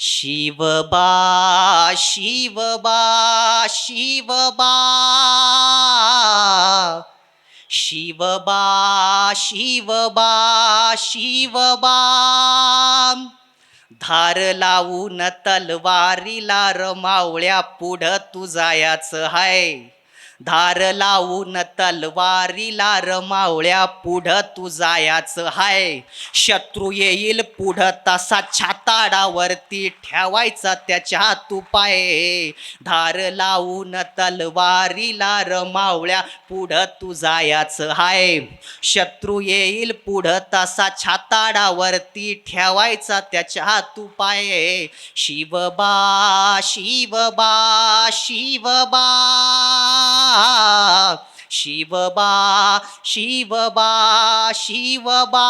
शिवबा शिवबा शिवबा शिवबा शिवबा शिवबा धार लावून तलवारीला रमावळ्या पुढं तू हाय. धार लावून तलवारीला रमावळ्या पुढं तू जायाचं हाय. शत्रू येईल पुढं तसा छाताडावरती ठेवायचा त्याच्या तू पाय. धार लावून तलवारीला रमावळ्या पुढं तू जायाचं हाय. शत्रू येईल पुढं तसा छाताडावरती ठेवायचा त्याच्या तू पाय. शिवबा शिवबा शिवबा. शिवबा शिवबा शिवबा.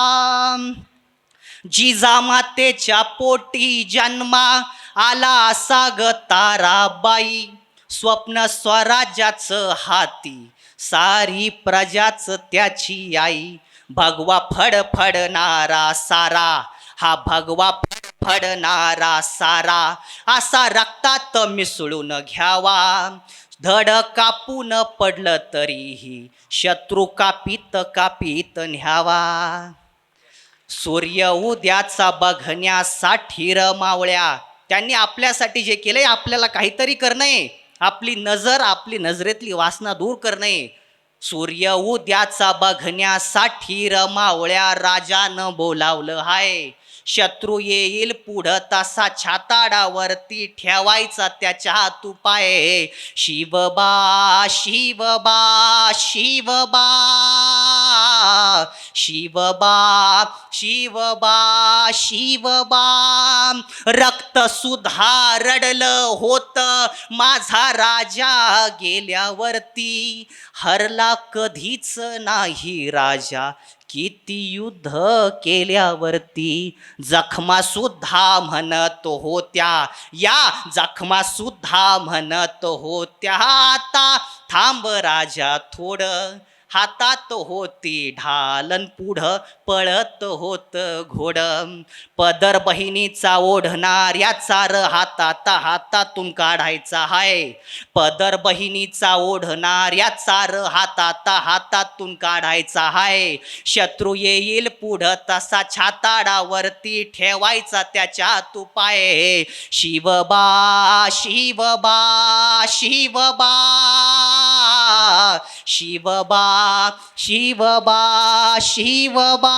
जिजामातेच्या पोटी जन्मा आला असा ग ताराबाई. स्वप्न स्वराज्याचं हाती सारी प्रजाच त्याची आई. भगवा फडफडणारा सारा हा भगवा फडफडणारा सारा. असा रक्तात मिसळून घ्यावा. धड कापून पडलं तरीही शत्रू कापीत कापीत न्यावा. सूर्य उद्याचा बघण्यासाठी रमावळ्या त्यांनी आपल्यासाठी जे केलंय आपल्याला काहीतरी करणं आपली नजर आपली नजरेतली वासना दूर करणे सूर्य उद्याचा बघण्यासाठी रमावळ्या राजानं बोलावलं हाय. शत्रू येईल पुढं तसा छाताडावरती ठेवायचा त्याच्या हातू शिवबा शिवबा शिवबा. शिवबा शिवबा शिवबा रक्त सुधा रडलं होत. माझा राजा गेल्यावरती. हरला कधीच नाही राजा. किती युद्ध केल्यावरती. जखमा सुद्धा म्हणत होत्या. या जखमा सुद्धा म्हणत होत्या. आता थांब राजा थोडं. हातात होती ढालन पुढं पळत होत घोड. पदर बहिणीचा ओढणाऱ्या चार हातात हातातून काढायचा हाय. पदर बहिणीचा ओढणाऱ्या चार हातात हातातून काढायचा हाय. शत्रू येईल पुढं तसा छाताडावरती ठेवायचा त्याच्या तुपाय. शिवबा शिवबा शिवबा. शिवबा शिवबा शिवबा